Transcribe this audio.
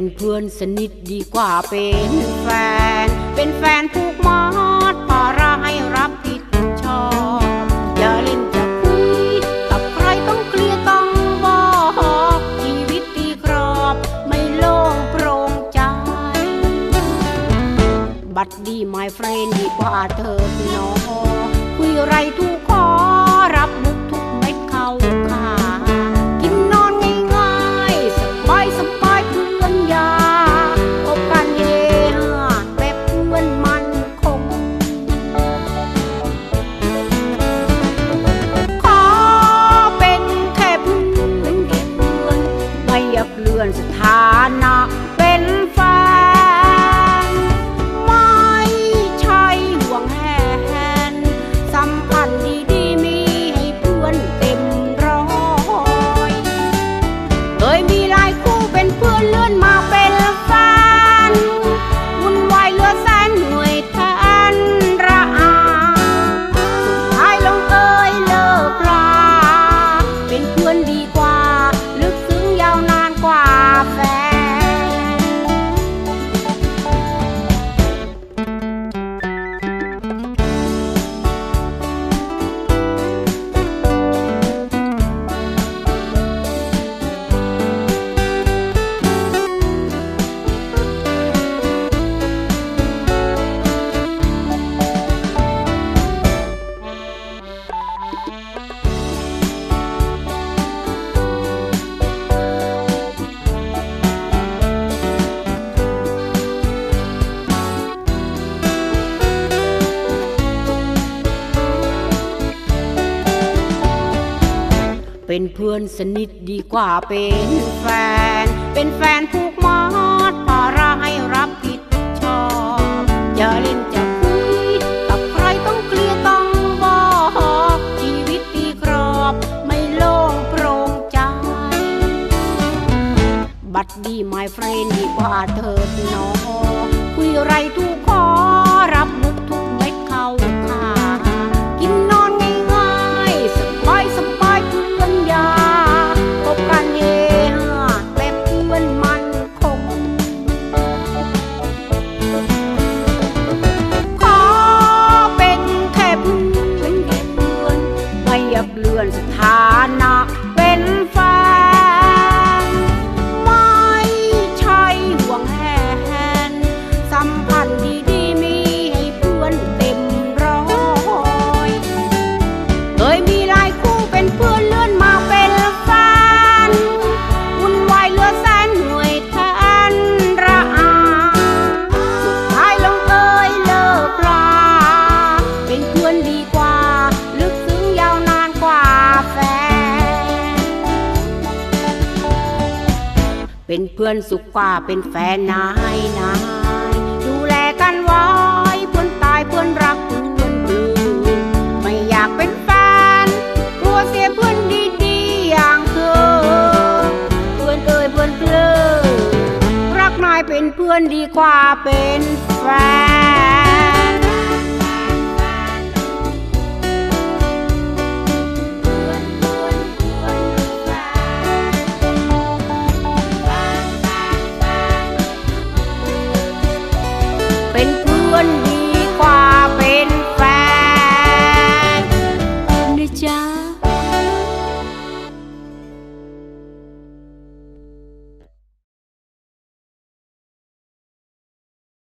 เป็นเพื่อนสนิทดีกว่าเป็นแฟน เป็นแฟนผูกมัดภาระให้รับผิดชอบ อย่าเล่นจะคุยกับใครต้องเคลียร์ต้องบอกชีวิตตีกรอบไม่โล่งโปร่งใจ บัดดีไมเฟรนดีกว่าเธอพี่น้องคุยไรทุกข้อ เป็นเพื่อนสนิทดีกว่าเป็นแฟน เป็นแฟนผูกมัดภาระให้รับผิดชอบจะเล่นจะคุยกับใครต้องเคลียร์ต้องบอกชีวิตตีกรอบไม่โล่งโปร่งใจ บัดดีไม เป็นเพื่อนสุขกว่าเป็นแฟนนายนายดูแลกันไว้เพื่อนตายเพื่อนรักเพื่อนปลื้มไม่อยากเป็นแฟนกลัวเสียเพื่อนดีๆอย่างเธอเพื่อนเอ่ยเพื่อนเพลอรักนายเป็นเพื่อนดีกว่าเป็นแฟน